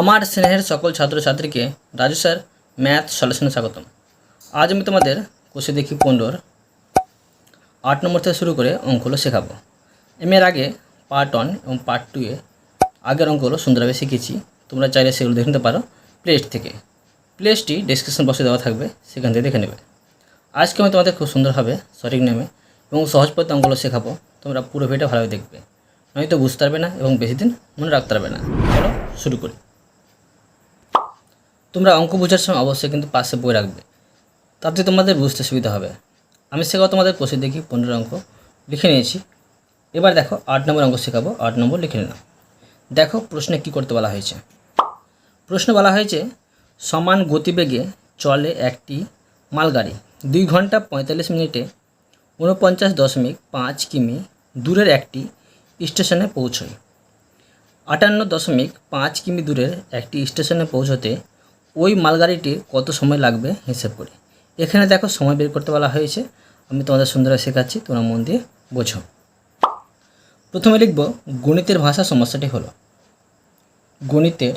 আমার স্নেহের সকল ছাত্রছাত্রীকে রাজু স্যার, ম্যাথ সলিউশনে স্বাগতম। আজ আমি তোমাদের কোষে দেখি পনেরোর আট নম্বর থেকে শুরু করে অঙ্কগুলো শেখাবো। আমি এর আগে পার্ট ওয়ান এবং পার্ট টুয়ে আগের অঙ্কগুলো সুন্দরভাবে শিখেছি। তোমরা চাইলে সেগুলো দেখে নিতে পারো প্লেলিস্ট থেকে। প্লেলিস্টটি ডিসক্রিপশন বক্সে দেওয়া থাকবে, সেখান থেকে দেখে নেবে। আজকে আমি তোমাদের খুব সুন্দরভাবে সঠিক নেমে এবং সহজ পথে অঙ্কগুলো শেখাবো। তোমরা পুরো ভিডিও ভালোভাবে দেখবে। নয়তো বুঝতে পারবে না এবং বেশি দিন মনে রাখতে পারবে না। চলো শুরু করি। তোমরা অঙ্ক বোঝার সময় অবশ্যই কিন্তু পাশে বই রাখবে। তাতে তোমাদের বুঝতে সুবিধা হবে। আমি শেখাবো তোমাদের কোষে দেখি পনেরো অঙ্ক। লিখে নিয়েছি। এবার দেখো আট নম্বর অঙ্ক শেখাবো। আট নম্বর লিখে নিলাম। দেখো প্রশ্নে কি করতে বলা হয়েছে। প্রশ্ন বলা হয়েছে, সমান গতিবেগে চলে একটি মালগাড়ি। দুই ঘণ্টা পঁয়তাল্লিশ মিনিটে ঊনপঞ্চাশ দশমিক পাঁচ কিমি দূরের একটি স্টেশনে পৌঁছয়। আটান্ন দশমিক পাঁচ কিমি দূরের একটি স্টেশনে পৌঁছতে ওই মালগাড়িটি কত সময় লাগবে হিসেব করি। এখানে দেখো সময় বের করতে বলা হয়েছে। আমি তোমাদের সুন্দরভাবে শেখাচ্ছি, তোমরা মন দিয়ে বোঝো। প্রথমে লিখব, গণিতের ভাষা সমস্যাটি হলো। গণিতের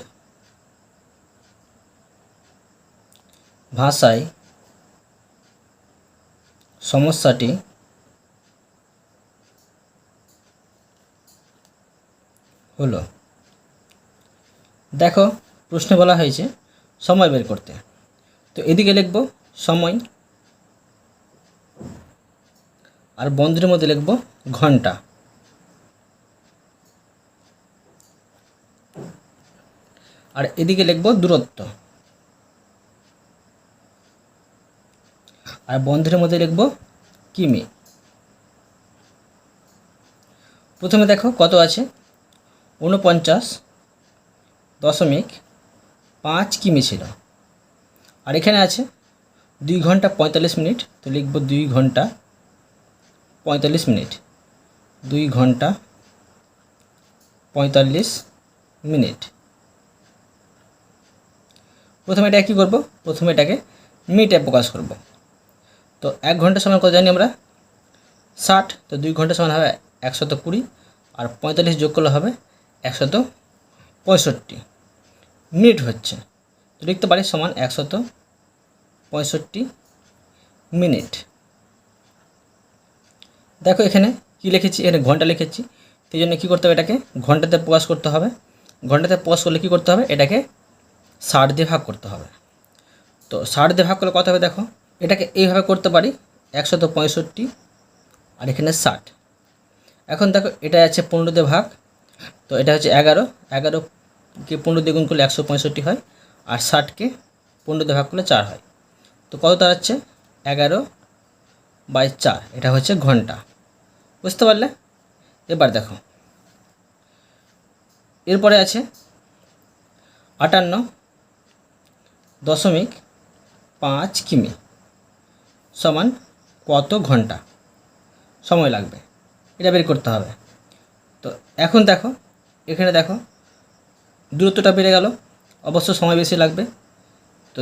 ভাষায় সমস্যাটি হলো। দেখো, প্রশ্নে বলা হয়েছে সময় বের করতে। তো এদিকে লিখব সময় আর বন্ধুর মধ্যে লিখব ঘণ্টা। আর এদিকে লিখব দূরত্ব। আর বন্ধুর মধ্যে লিখব কিমি। প্রথমে দেখো কত আছে? ঊনপঞ্চাশ দশমিক পাঁচ কিমি ছিল আর এখানে আছে দুই ঘণ্টা পঁয়তাল্লিশ মিনিট, তো লিখব দুই ঘণ্টা পঁয়তাল্লিশ মিনিট। দুই ঘণ্টা পঁয়তাল্লিশ মিনিট। প্রথমে এটা কী করব? প্রথমে এটাকে মিনিটে প্রকাশ করব। তো এক ঘণ্টা সময় কত জানি আমরা? ষাট। তো দুই ঘণ্টা সময় হবে একশত কুড়ি, আর পঁয়তাল্লিশ যোগ করলে হবে একশত পঁয়ষট্টি। মিনিট হচ্ছে। তো লিখতে পারি সমান একশত পঁয়ষট্টি মিনিট। দেখো এখানে কি লিখেছি? এখানে ঘণ্টা লিখেছি। সেই জন্য কী করতে হবে এটাকে? ঘন্টাতে প্রকাশ করতে হবে। ঘন্টাতে প্রকাশ করলে কী করতে হবে? এটাকে ষাট দিয়ে ভাগ করতে হবে। তো ষাট দিয়ে ভাগ করলে কত হবে দেখো? এটাকে এইভাবে করতে পারি একশত পঁয়ষট্টি আর এখানে ষাট। এখন দেখো এটা আছে পনেরো দিয়ে ভাগ। তো এটা হচ্ছে এগারো এগারোকে পনেরো দিয়ে গুণ করলে একশো পঁয়ষট্টি হয়, আর ষাটকে পনেরো দিয়ে ভাগ করলে চার হয়। তো কত দাঁড়াচ্ছে? এগারো বাই চার, এটা হচ্ছে ঘণ্টা। বুঝতে পারলে? এবার দেখো। এরপরে আছে আটান্ন দশমিক পাঁচ কিমি সমান কত ঘণ্টা? সময় লাগবে। এটা বের করতে হবে। তো এখন দেখো, এখানে দেখো দূরত্বটা বেড়ে গেল। অবশ্য সময় বেশি লাগবে। তো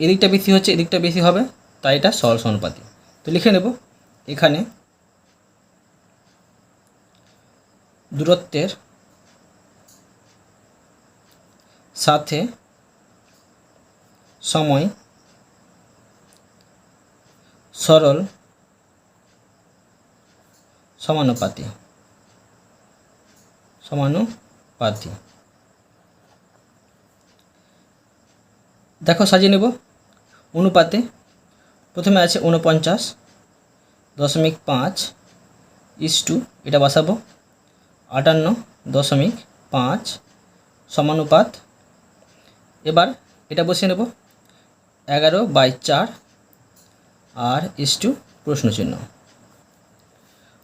এদিকটা বেশি হচ্ছে, এদিকটা বেশি হবে, তাই এটা সরল সমানুপাতি তো লিখে নেব, এখানে দূরত্বের সাথে সময় সরল সমানুপাতি। সমানুপাতি। দেখো, সাজিয়ে নেব। অনুপাতে প্রথমে আছে উনপঞ্চাশ দশমিক পাঁচ ইস টু, এটা বসাবো। আটান্ন দশমিক পাঁচ সমানুপাত। এবার এটা বসিয়ে নেব। এগারো বাই চার আর ইস টু প্রশ্ন চিহ্ন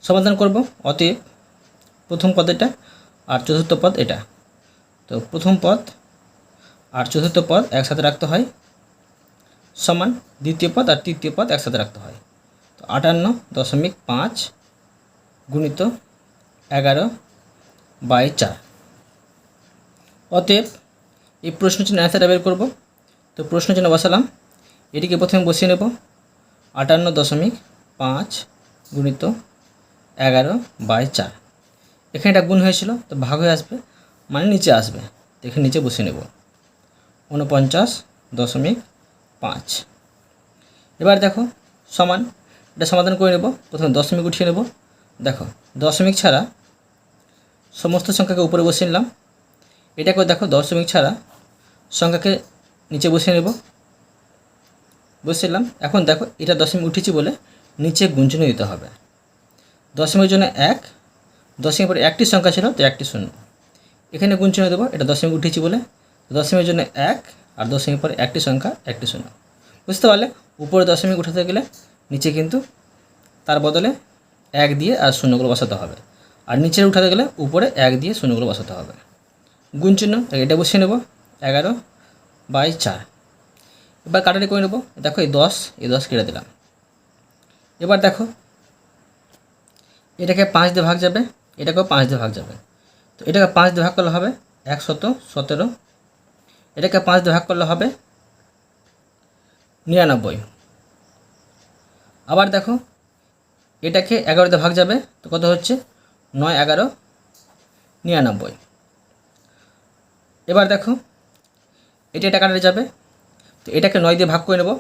সমাধান করব, অতএব প্রথম পদ এটা আর চতুর্থ পদ এটা। তো প্রথম পদ আর চতুর্থ পদ একসাথে রাখতে হয়। সমান দ্বিতীয় পদ আর তৃতীয় পদ একসাথে রাখতে হয়। তো আটান্ন দশমিক পাঁচ গুণিত এগারো বাই চার। অতএব এই প্রশ্ন চিহ্ন অ্যান্সারটা বের করব। তো প্রশ্ন চিহ্ন বসালাম। এটিকে প্রথমে বসিয়ে নেব। আটান্ন দশমিক পাঁচ গুণিত এগারো বাই চার। এখানে এটা গুণ হয়েছিল, তো ভাগ হয়ে আসবে মানে নিচে আসবে। তো এখানে নিচে বসিয়ে নেব। উনপঞ্চাশ দশমিক পাঁচ। এবার দেখো, সমান, এটা সমাধান করে নেব। প্রথমে দশমিক উঠিয়ে নেব। দেখো, দশমিক ছাড়া সমস্ত সংখ্যাকে উপরে বসিয়ে নিলাম। এটাকে দেখো, দশমিক ছাড়া সংখ্যাকে নিচে বসিয়ে নেব। বসিয়ে নিলাম। এখন দেখো, এটা দশমিক উঠেছি বলে নিচে গুঞ্জনে দিতে হবে। দশমিকের জন্য এক দশমিক পরে একটি সংখ্যা ছিল, তো একটি শূন্য। এখানে গুঞ্জনে দেবো, এটা দশমিক উঠেছি বলে দশমিকের জন্য এক আর দশমিক পরে একটি সংখ্যা, একটি শূন্য। বুঝতে পারলে? উপরে দশমিক উঠাতে গেলে নিচে কিন্তু তার বদলে এক দিয়ে আর শূন্যগুলো বসাতে হবে। আর নিচে উঠাতে গেলে উপরে এক দিয়ে শূন্যগুলো বসাতে হবে। গুণ চিহ্ন, এটা বসিয়ে নেব। এগারো বাই চার। এবার কাটারি করে নেব। দেখো, এই দশ এই দশ কেটে দিলাম। এবার দেখো, এটাকে পাঁচ দিয়ে ভাগ যাবে, এটাকেও পাঁচ দিয়ে ভাগ যাবে। তো এটাকে পাঁচ দিয়ে ভাগ করলে হবে একশত সতেরো এটাকে পাঁচ দিয়ে ভাগ করলে হবে নিরানব্বই। আবার দেখো, এটাকে এগারোতে ভাগ যাবে, তো কত হচ্ছে? নয়, এগারো, নিরানব্বই। এবার দেখো, এটা এটা কাটাতে যাবে, তো এটাকে নয় দিয়ে ভাগ করে নেব।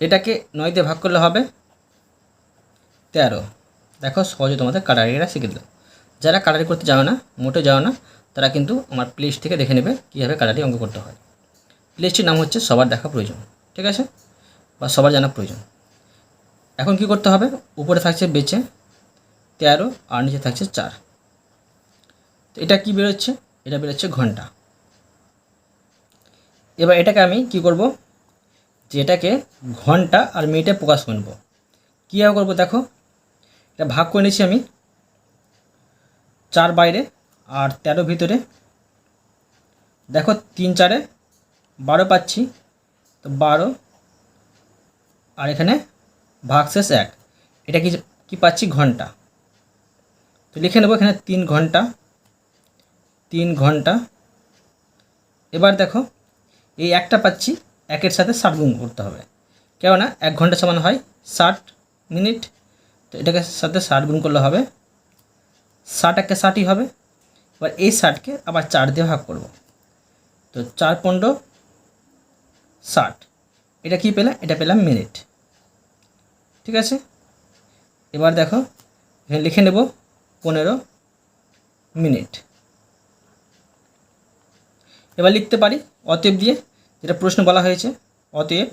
এটাকে নয় দিয়ে ভাগ করলে হবে তেরো। দেখো, সহজে তোমাদের কাটারিটা শিখে দিল। যারা কাটারি করতে জানো না মোটে জানো না তারা কিন্তু আমার প্লেস থেকে দেখে নেবে কীভাবে কাটারি অঙ্ক করতে হয়। প্লেসটির নাম হচ্ছে সবার দেখা প্রয়োজন, ঠিক আছে? বা সবার জানা প্রয়োজন। এখন কি করতে হবে? উপরে থাকছে বেচে তেরো আর নিচে থাকছে চার। তো এটা কি বেরোচ্ছে? এটা বেরোচ্ছে ঘণ্টা। এবার এটাকে আমি কি করব? যে এটাকে ঘণ্টা আর মিনিটে প্রকাশ করব। কীভাবে করব দেখো? এটা ভাগ করে নিয়েছি আমি। চার বাইরে আর তেরো ভিতরে। দেখো, তিন চারে বারো পাচ্ছি। তো বারো, আর এখানে ভাগশেষ এক। এটা কি কি পাচ্ছি? ঘণ্টা। তো লিখে নেব এখানে তিন ঘণ্টা তিন ঘণ্টা। এবার দেখো, এই একটা পাচ্ছি, একের সাথে ষাট গুণ করতে হবে। কেননা এক ঘণ্টা সমান হয় ষাট মিনিট। তো এটাকে সাথে ষাট গুণ করলে হবে। ষাট একে ষাটই হবে। এবার এই ষাটকে আবার চার দিয়ে ভাগ করব। তো চার পনেরো ষাট। এটা কি পেলাম? এটা পেলাম মিনিট। ঠিক আছে? এবার দেখো, এখানে লিখে নেব পনেরো মিনিট। এবার লিখতে পারি অতএব দিয়ে যেটা প্রশ্ন বলা হয়েছে, অতএব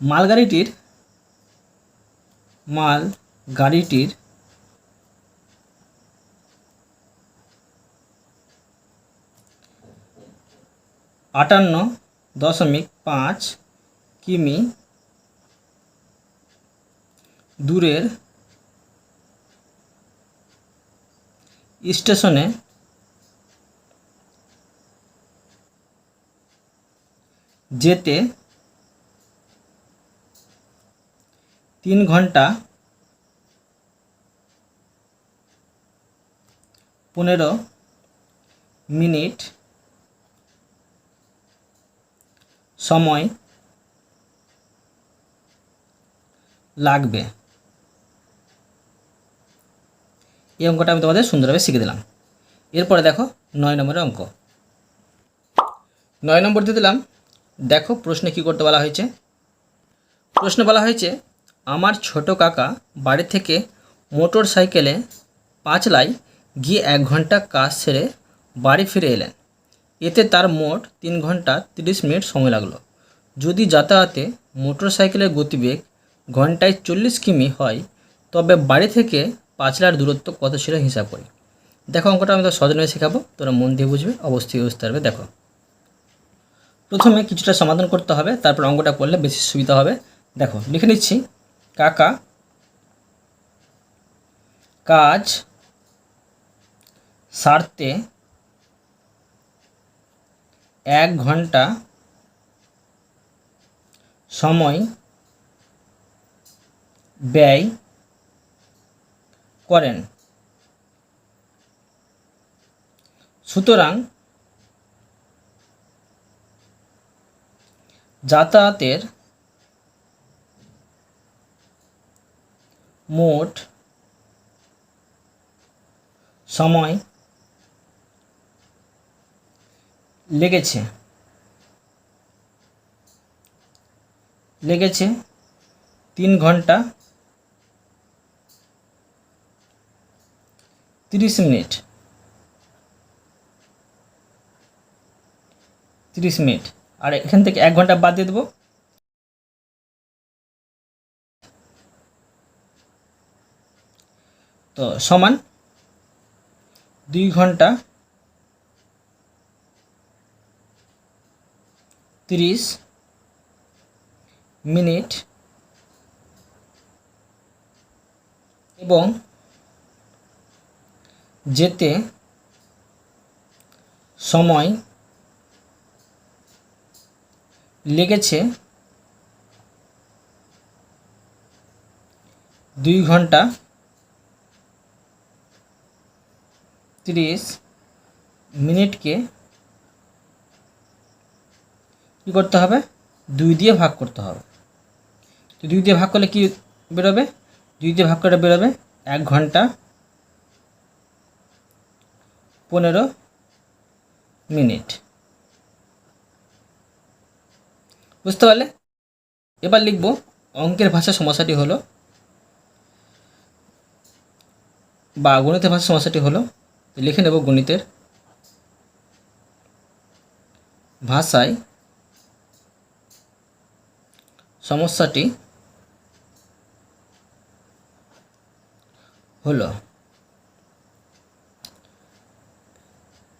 মালগাড়িটির মাল গাড়িটির আটান্ন দশমিক পাঁচ কিমি দূরের স্টেশনে যেতে তিন ঘণ্টা পনেরো মিনিট সময় লাগবে। এই অঙ্কটা আমি তোমাদের সুন্দরভাবে শিখে দিলাম। এরপরে দেখো নয় নম্বরের অঙ্ক। নয় নম্বর দিয়ে দিলাম, দেখো প্রশ্নে কী করতে বলা হয়েছে। প্রশ্ন বলা হয়েছে, আমার ছোট কাকা বাড়ি থেকে মোটর সাইকেলে পাঁচলাই গিয়ে এক ঘণ্টা কাজ সেরে বাড়ি ফিরে এলেন। এতে তার মোট তিন ঘণ্টা তিরিশ মিনিট সময় লাগল। যদি যাতায়াতে মোটর সাইকেলের গতিবেগ ঘন্টায় চল্লিশ কিমি হয়, তবে বাড়ি থেকে পাঁচলার দূরত্ব কত ছিল হিসাব করি। দেখো অঙ্কটা, আমি তো সজনে শেখাবো, তোরা মন দিয়ে বুঝবে অবশ্যই বুঝতে পারবে দেখো। প্রথমে কিছুটা সমাধান করতে হবে, তারপর অঙ্কটা করলে বেশি সুবিধা হবে। দেখো, লিখে নিচ্ছি, কাকা, কাজ সারতে এক ঘণ্টা সময় ব্যয় করেন। সুতরাং যাতায়াতের মোট সময় লেগেছে। লেগেছে তিন ঘণ্টা তিরিশ মিনিট। তিরিশ মিনিট। আর এখান থেকে এক ঘণ্টা বাদ দিয়ে দেবো। তো সমান দুই ঘণ্টা তিরিশ মিনিট এবং যেতে সময় লেগেছে দুই ঘণ্টা তিরিশ মিনিটকে কী করতে হবে? দুই দিয়ে ভাগ করতে হবে। তো দুই দিয়ে ভাগ করলে কি বেরোবে? দুই দিয়ে ভাগ করে বেরোবে এক ঘণ্টা পনেরো মিনিট। বুঝতে পারলে? এবার লিখব অঙ্কের ভাষা সমস্যাটি হলো বা গণিতের ভাষা সমস্যাটি হলো, লিখে নেব গণিতের ভাষায় সমস্যাটি হলো,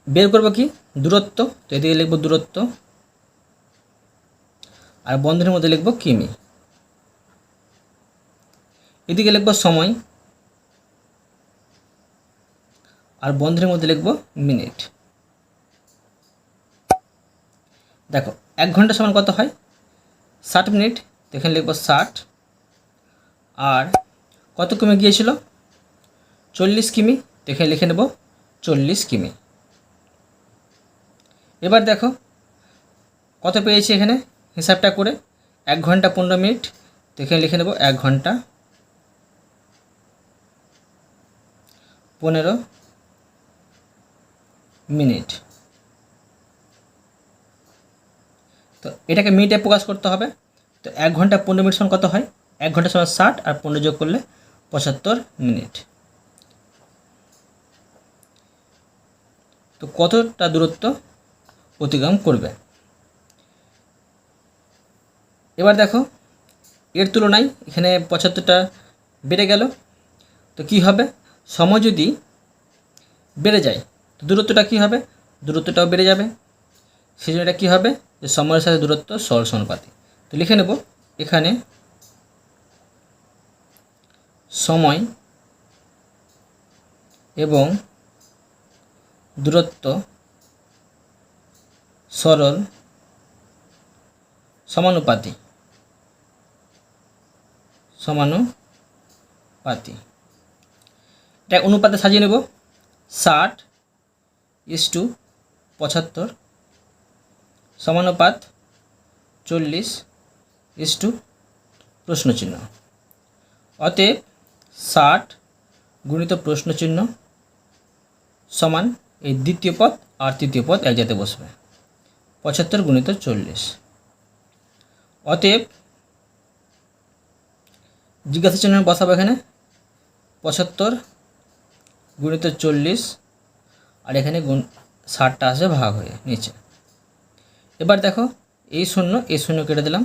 বের করব কি? দূরত্ব। তো এদিকে লিখব দূরত্ব। আর বন্ধনের মধ্যে লিখব কিমি। এদিকে লিখব সময়। আর বন্ধনের মধ্যে লিখব মিনিট। দেখো, এক ঘণ্টা সমান কত হয়? ষাট মিনিট। তো এখানে লিখব ষাট। আর কত কিমি গিয়েছিল? চল্লিশ কিমি। তো এখানে লিখে নেব, চল্লিশ কিমি। এবার দেখো, কত পেয়েছি এখানে? হিসাবটা করে, এক ঘণ্টা পনেরো মিনিট। তো এখানে লিখে নেব, এক ঘণ্টা পনেরো মিনিট। তো এটাকে মিনিটে প্রকাশ করতে হবে। তো এক ঘণ্টা পনেরো মিনিট সমান কত হয়? এক ঘণ্টা সমান ষাট আর পনেরো যোগ করলে পঁচাত্তর মিনিট। তো কতটা দূরত্ব অতিক্রম করবে? এবার দেখো, এর তুলনায় এখানে পঁচাত্তরটা বেড়ে গেল। তো কি হবে? সময় যদি বেড়ে যায়, তো দূরত্বটা কী হবে? দূরত্বটাও বেড়ে যাবে। সেই জন্য এটা কী হবে? যে সময়ের সাথে দূরত্ব সরল সমানুপাতি তো লিখে নেব, এখানে সময় এবং দূরত্ব সরল সমানুপাতি সমানুপাতি। এটা অনুপাতে সাজিয়ে নেব, ষাট ইস টু পঁচাত্তর, সমানুপাত চল্লিশ ইস টু প্রশ্নচিহ্ন। অতএব ষাট গুণিত প্রশ্নচিহ্ন সমান এই দ্বিতীয় পদ আর তৃতীয় পদ এক জায়গাতে বসবে। পঁচাত্তর গুণিত চল্লিশ। অতএব জিজ্ঞাসা চিহ্ন বসাবো এখানে। পঁচাত্তর গুণিত চল্লিশ আর এখানে গুণ ষাটটা আসবে ভাগ হয়ে, নিচে। এবার দেখো এই শূন্য এই শূন্য কেটে দিলাম।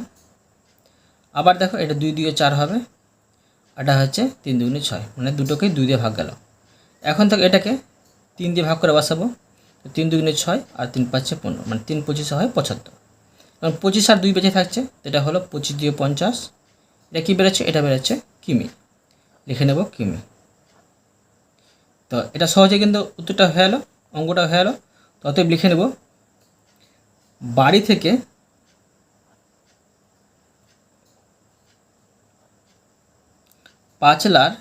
আবার দেখো, এটা দুই দুই চার হবে, এটা হচ্ছে তিন দুগুণে ছয় মানে দুটোকেই দুই দিয়ে ভাগ গেল। এখন থেকে এটাকে তিন দিয়ে ভাগ করে বসাবো তিন দুগুণে ছয় আর তিন পাঁচে পনেরো মানে তিন পঁচিশে হয় পঁচাত্তর। কারণ পঁচিশ আর দুই বেঁচে থাকছে এটা হলো পঁচিশ দিয়ে পঞ্চাশ, এটা কী বেরোচ্ছে? এটা বেরোচ্ছে কিমি। লিখে নেব কিমি। তো এটা সহজে কিন্তু উত্তরটা হয়ে গেলো অঙ্কটা হয়ে গেলো অতএব লিখে নেব, বাড়ি থেকে পাঁচলার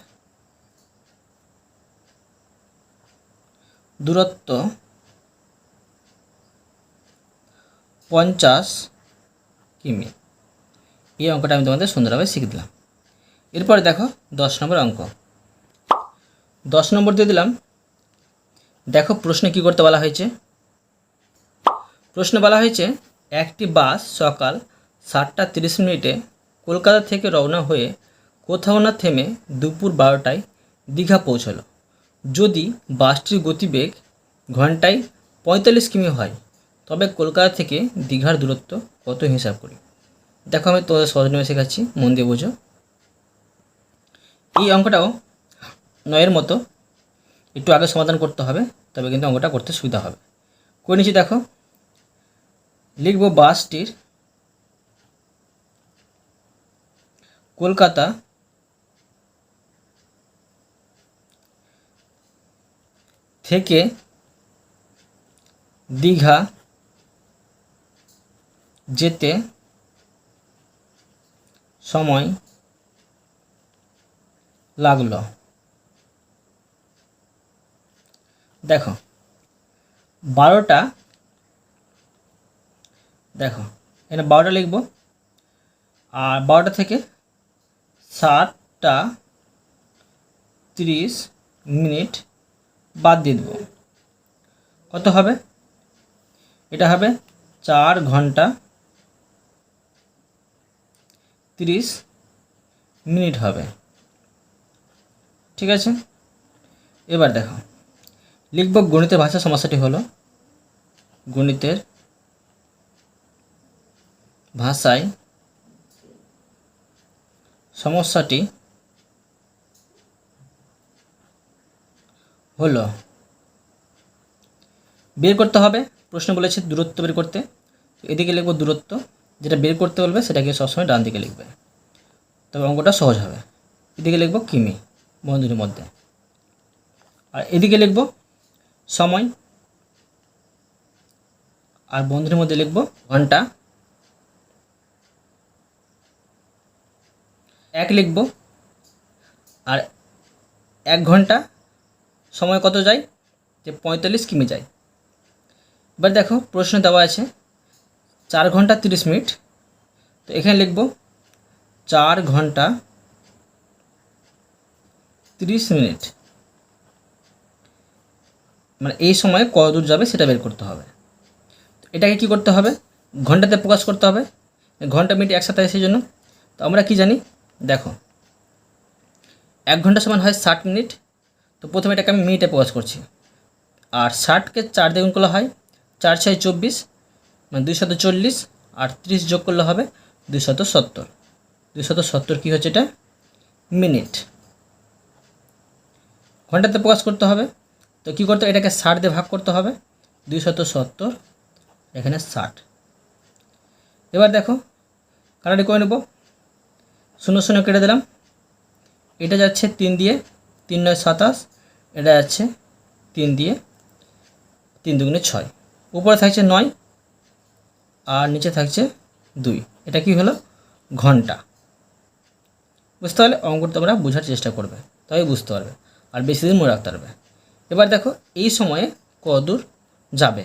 দূরত্ব পঞ্চাশ কিমি। এই অঙ্কটা আমি তোমাদের সুন্দরভাবে শিখে দিলাম। এরপরে দেখো দশ নম্বর অঙ্ক। দশ নম্বর দিয়ে দিলাম। দেখো প্রশ্নে কী করতে বলা হয়েছে? প্রশ্ন বলা হয়েছে, একটি বাস সকাল সাতটা তিরিশ মিনিটে কলকাতা থেকে রওনা হয়ে কোথাও না থেমে দুপুর বারোটায় দীঘা পৌঁছলো। যদি বাসটির গতিবেগ ঘন্টায় পঁয়তাল্লিশ কিমি হয়, তবে কলকাতা থেকে দীঘার দূরত্ব কত হিসাব করি? দেখো আমি তোমাদের সহজ নিয়মে শেখাচ্ছি, মন দিয়ে বোঝো। এই অঙ্কটাও নয়ের মতো। একটু আগে সমাধান করতে হবে, তবে কিন্তু অঙ্কটা করতে সুবিধা হবে। করে নিচ্ছি, দেখো। লিখব বাসটির কলকাতা থেকে দীঘা যেতে সময় লাগল। দেখো, বারোটা, দেখো, এখানে বারোটা লিখব। আর বারোটা থেকে সাতটা তিরিশ মিনিট বাদ দিয়ে দেবো। কত হবে? এটা হবে চার ঘণ্টা তিরিশ মিনিট হবে। ঠিক আছে? এবার দেখো। লিখব গণিতের ভাষা সমস্যাটি হলো, গণিতের ভাষায় সমস্যাটি হলো। বের করতে হবে। প্রশ্ন বলেছে দূরত্ব বের করতে। এদিকে লিখব দূরত্ব। যেটা বের করতে বলবে সেটাকে সবসময় ডান দিকে লিখবে। তবে অঙ্কটা সহজ হবে। এদিকে লিখব কিমি বন্ধুদের মধ্যে। আর এদিকে লিখব সময়। আর বন্ধুদের মধ্যে লিখব ঘণ্টা। এক লিখব। আর এক ঘণ্টা। সময় কত যায়? যে পঁয়তাল্লিশ কিমি যায়। এবার দেখো, প্রশ্ন দেওয়া আছে, চার ঘণ্টা তিরিশ মিনিট। তো এখানে লিখব, চার ঘণ্টা তিরিশ মিনিট। মানে এই সময়ে কত দূর যাবে সেটা বের করতে হবে। এটাকে কি করতে হবে? ঘন্টাতে প্রকাশ করতে হবে। ঘণ্টা, মিনিট একসাথে সেই জন্য। তো আমরা কি জানি? দেখো, এক ঘণ্টা সমান হয় ষাট মিনিট। তো প্রথমে এটাকে আমি মিনিটে প্রকাশ করছি। আর ষাটকে চার দ্বিগুণ করলে হয় চার ছয় চব্বিশ মানে দুইশত চল্লিশ, আর ত্রিশ যোগ করলে হবে দুইশত সত্তর। দুইশত সত্তর কী হচ্ছে এটা? মিনিট। ঘন্টাতে প্রকাশ করতে হবে। তো কী করতে এটাকে ষাট দিয়ে ভাগ করতে হবে। দুইশত সত্তর, এখানে ষাট। এবার দেখো কাটাটি করে নেব। শূন্য শূন্য কেটে দিলাম। এটা যাচ্ছে তিন দিয়ে তিন নয় সাতাশ এটা যাচ্ছে তিন দিয়ে তিন দুগুণে ছয়। উপরে থাকছে নয় আর নিচে থাকছে দুই। এটা কি হলো? ঘণ্টা। বুঝতে পারলে অঙ্কটা তোমরা বোঝার চেষ্টা করবে তবে বুঝতে পারবে আর বেশি দিন মনে রাখতে পারবে। এবার দেখো, এই সময়ে কদূর যাবে?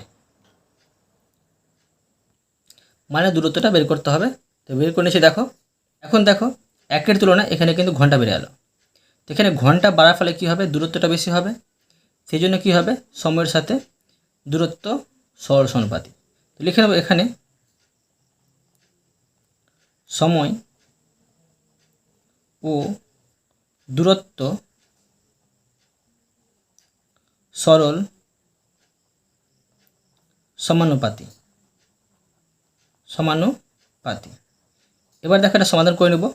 মানে দূরত্বটা বের করতে হবে। তো বের করে নিয়েছি দেখো। এখন দেখো, একের তুলনায় এখানে কিন্তু ঘণ্টা বেড়ে গেলো। এখানে ঘণ্টা বাড়ার ফলে কী হবে? দূরত্বটা বেশি হবে। সেই জন্য কী হবে? সময়ের সাথে দূরত্ব সরল সনুপাতি তো লিখে নেব এখানে সময় ও দূরত্ব সরল সমানুপাতি সমানুপাতি এবার দেখো এটা সমাধান করে নেব।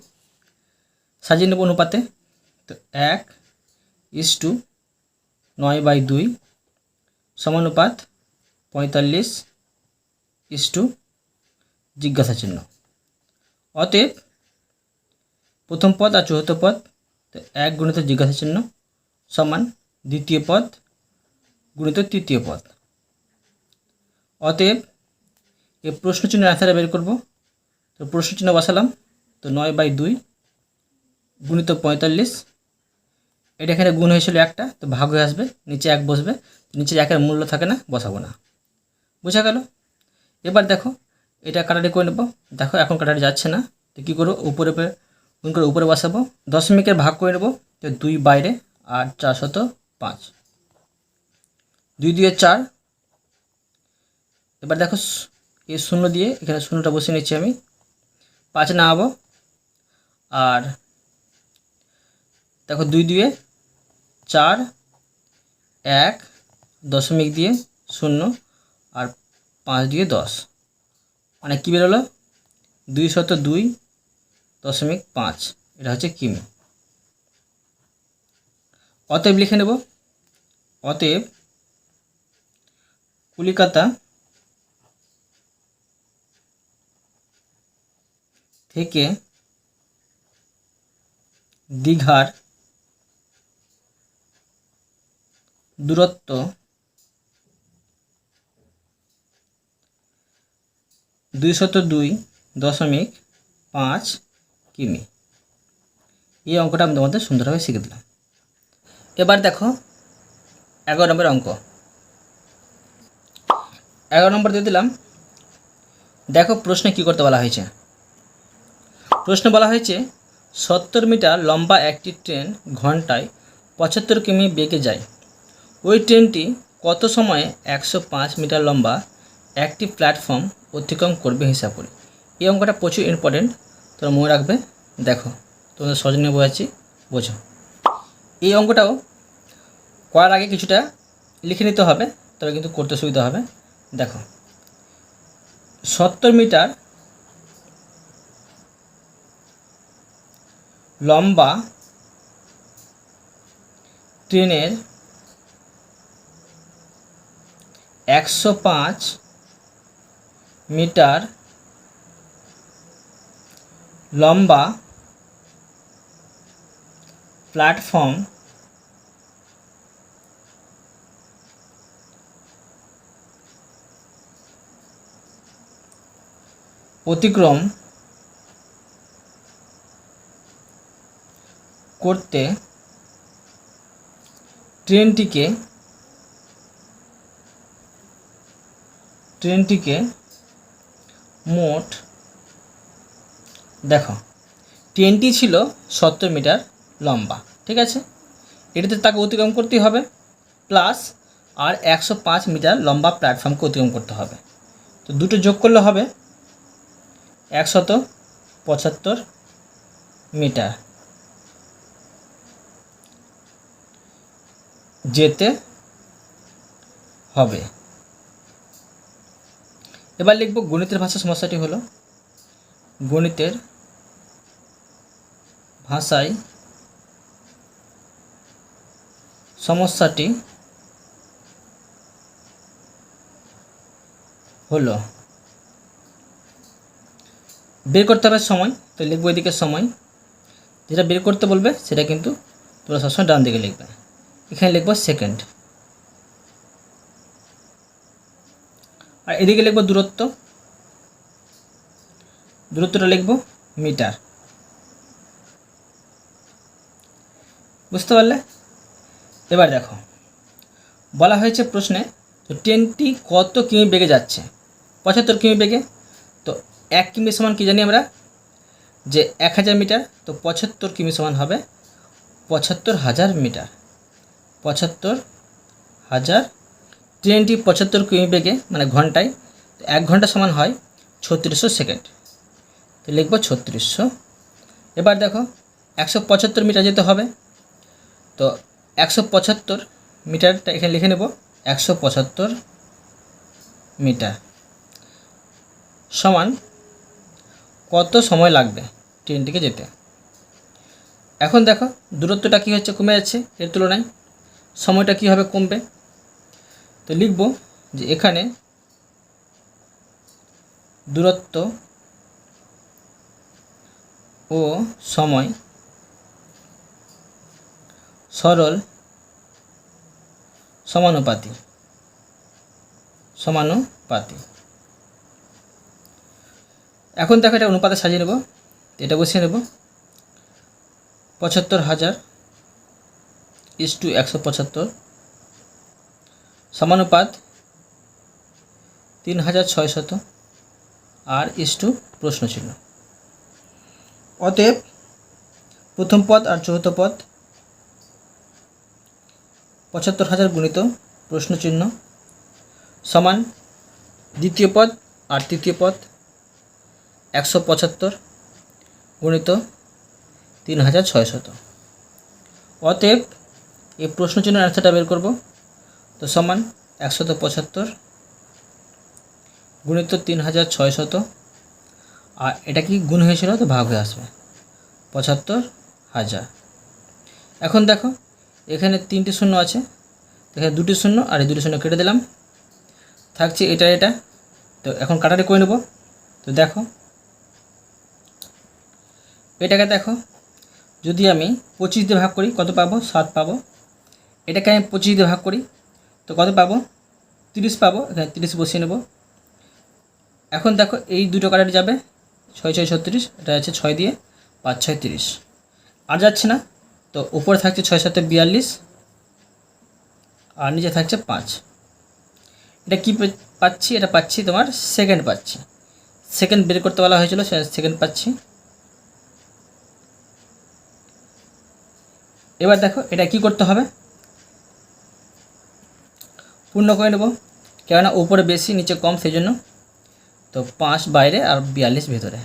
সাজিয়ে নেব অনুপাতে। তো এক ইস টু নয় বাই দুই সমানুপাত পঁয়তাল্লিশ ইস টু জিজ্ঞাসা চিহ্ন। অতএব প্রথম পদ আর চতুর্থ পদ তো এক গুণিত জিজ্ঞাসা চিহ্ন সমান দ্বিতীয় পদ গুণিত তৃতীয় পদ। অতএব এই প্রশ্ন চিহ্ন অ্যান্সারে বের করব। তো প্রশ্ন চিহ্ন বসালাম। তো নয় বাই দুই গুণিত পঁয়তাল্লিশ এটা এখানে গুণ হয়েছিল একটা, তো ভাগ হয়ে আসবে, নিচে এক বসবে, নিচে একের মূল্য থাকে না, বসাবো না। বোঝা গেল? এবার দেখো, এটা কাটারি করে নেব। দেখো, এখন কাটারি যাচ্ছে না, তো কী করব? উপরে গুণ করে উপরে বসাবো। দশমিকের ভাগ করে নেব, তো দুই বাইরে আর চারশত পাঁচ। দুই দুয়ে চার। এবার দেখো এই শূন্য দিয়ে এখানে শূন্যটা বসিয়ে নিচ্ছি আমি। পাঁচ নামাবো। আর দেখো, দুই দুয়ে চার, এক, দশমিক দিয়ে শূন্য আর পাঁচ দিয়ে দশ। মানে কী বেরোলো? দুই শত দুই দশমিক পাঁচ। এটা হচ্ছে কিমি। অতএব লিখে নেব। অতএব কলিকাতা থেকে দীঘার দূরত্ব দুইশত দুই দশমিক পাঁচ কিমি। এই অঙ্কটা আমি তোমাদের সুন্দরভাবে শিখে দিলাম। এবার দেখো এগারো নম্বর অঙ্ক। এগারো নম্বর দিয়ে দিলাম। দেখো প্রশ্নে কী করতে বলা হয়েছে। প্রশ্ন বলা হয়েছে, সত্তর মিটার লম্বা একটি ট্রেন ঘন্টায় পঁচাত্তর কিমি বেগে যায়। ওই ট্রেনটি কত সময়ে একশো পাঁচ মিটার লম্বা একটি প্ল্যাটফর্ম অতিক্রম করবে হিসাব করে। এই অঙ্কটা প্রচুর ইম্পর্টেন্ট তোমরা মনে রাখবে। দেখো তোমাদের সজনে বোঝাচ্ছি বোঝো। এই অঙ্কটাও করার আগে কিছুটা লিখে নিতে হবে, তবে কিন্তু করতে সুবিধা হবে। দেখো, সত্তর মিটার লম্বা ট্রেনের একশো পাঁচ মিটার লম্বা প্ল্যাটফর্ম অতিক্রম করতে ট্রেনটিকে ট্রেনটিকে মোট, দেখো, ট্রেনটি ছিল সত্তর মিটার লম্বা, ঠিক আছে? এটাতে তাকে অতিক্রম করতেই হবে, প্লাস আর একশো পাঁচ মিটার লম্বা প্ল্যাটফর্মকে অতিক্রম করতে হবে। তো দুটো যোগ করলে হবে একশত পঁচাত্তর মিটার। যেতে হবে। এবার লিখব গণিতের ভাষা সমস্যাটি হলো, গণিতের ভাষায় সমস্যাটি হলো, বের করতে হবে সময়, তো লিখব এদিকে সময়, যেটা বের করতে বলবে সেটা কিন্তু তোমরা সবসময় ডান দিকে লিখবে। এখানে লিখব সেকেন্ড। আর এদিকে লিখব দূরত্ব। দূরত্বটা লিখব মিটার। বুঝতে পারলে? এবার দেখো। বলা হয়েছে প্রশ্নে, তো ট্রেনটি কত কিমি বেগে যাচ্ছে? পঁচাত্তর কিমি বেগে। তো এক কিমি সমান কী জানি আমরা? যে এক হাজার মিটার, তো পঁচাত্তর কিমি সমান হবে পঁচাত্তর হাজার মিটার। পঁচাত্তর হাজার ট্রেনটি পঁচাত্তর কিমি বেগে মানে ঘন্টায় এক ঘণ্টা সমান হয় ছত্রিশশো সেকেন্ড। তো লিখব ছত্রিশশো। এবার দেখো, একশো পঁচাত্তর মিটার যেতে হবে। তো একশো পঁচাত্তর মিটারটা এখানে লিখে নেব, একশো পঁচাত্তর মিটার সমান কত সময় লাগবে ট্রেনটিকে যেতে। এখন দেখো, দূরত্বটা কী হচ্ছে, কমে যাচ্ছে, এর তুলনায়। সময়টা কীভাবে কমবে? তো লিখব যে এখানে দূরত্ব ও সময় সরল সমানুপাতি সমানুপাতি। এখন দেখো এটা অনুপাতে সাজিয়ে নেব, এটা বসিয়ে নেব। পঁচাত্তর হাজার ইস টু একশো পঁচাত্তর সমানুপাত তিন হাজার ছয়শত আর ইস টু প্রশ্ন ছিল অতএব প্রথম পদ আর চতুর্থ পদ পঁচাত্তর হাজার গুণিত প্রশ্নচিহ্ন সমান দ্বিতীয় পদ আর তৃতীয় পদ একশো পঁচাত্তর গুণিত তিন হাজার ছয়শত অতএব এই প্রশ্ন চিহ্নের অ্যান্সারটা বের করব। তো সমান একশত পঁচাত্তর গুণিত তিন হাজার ছয়শত। আর এটা কি গুণ হয়েছিল তো ভাগ হয়ে আসবে। পঁচাত্তর হাজার। এখন দেখো, এখানে তিনটে শূন্য আছে। এখানে দুটি শূন্য আর এই দুটি শূন্য কেটে দিলাম। থাকছে এটা এটা। তো এখন কাটাটি করে নেব। তো দেখো, এটাকে দেখো, যদি আমি পঁচিশ দিয়ে ভাগ করি, কত পাবো? সাত পাবো। এটাকে আমি পঁচিশ দিয়ে ভাগ করি তো কত পাবো? তিরিশ পাবো, এখানে তিরিশ বসিয়ে নেব। এখন দেখো, এই দুটো কাটাটি যাবে, ছয় ছয় ছত্রিশ, এটা আছে ছয় দিয়ে, পাঁচ ছয় তিরিশ। আর যাচ্ছে না, তো উপরে থাকছে ছয় সাথে বিয়াল্লিশ, আর নিচে থাকছে পাঁচ। এটা কী পাচ্ছি? এটা পাচ্ছি তোমার সেকেন্ড পাচ্ছি। সেকেন্ড বের করতে বলা হয়েছিল সেকেন্ড পাচ্ছি। এবার দেখো, এটা কি করতে হবে? পূর্ণ করে নেব। কেননা উপরে বেশি, নিচে কম সেই জন্য তো পাঁচ বাইরে আর বিয়াল্লিশ ভেতরে।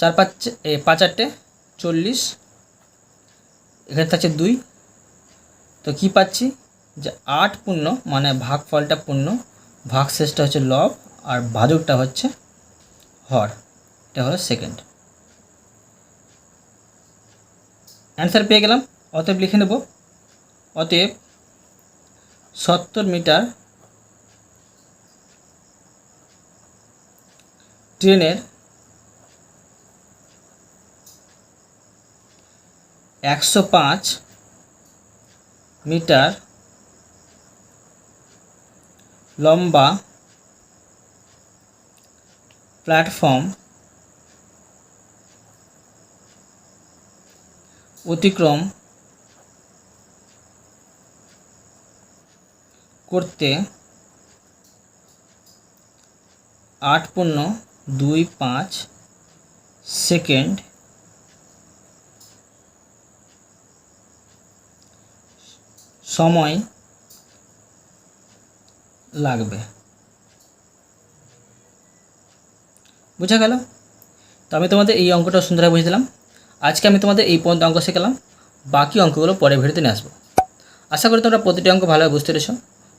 চার পাঁচ পাঁচ আটটে চল্লিশ। এখানে থাকছে দুই। তো কি পাচ্ছি? যে আট পূর্ণ মানে ভাগ ফলটা পূর্ণ। ভাগ শেষটা হচ্ছে লব, আর ভাজকটা হচ্ছে হর। এটা হলো সেকেন্ড অ্যান্সার পেয়ে গেলাম। অতএব লিখে নেব। অতএব সত্তর মিটার ট্রেনের একশো পাঁচ মিটার লম্বা প্ল্যাটফর্ম অতিক্রম করতে আট পূর্ণ দুই পাঁচ সেকেন্ড সময় লাগবে। বোঝা গেল? তো আমি তোমাদের এই অঙ্কটা সুন্দরভাবে বুঝে দিলাম। আজকে আমি তোমাদের এই পর্যন্ত অঙ্ক শেখালাম। বাকি অঙ্কগুলো পরে ভিডিওতে নিয়ে আসব। আশা করি তোমরা প্রতিটি অঙ্ক ভালোভাবে বুঝতে পেরেছ।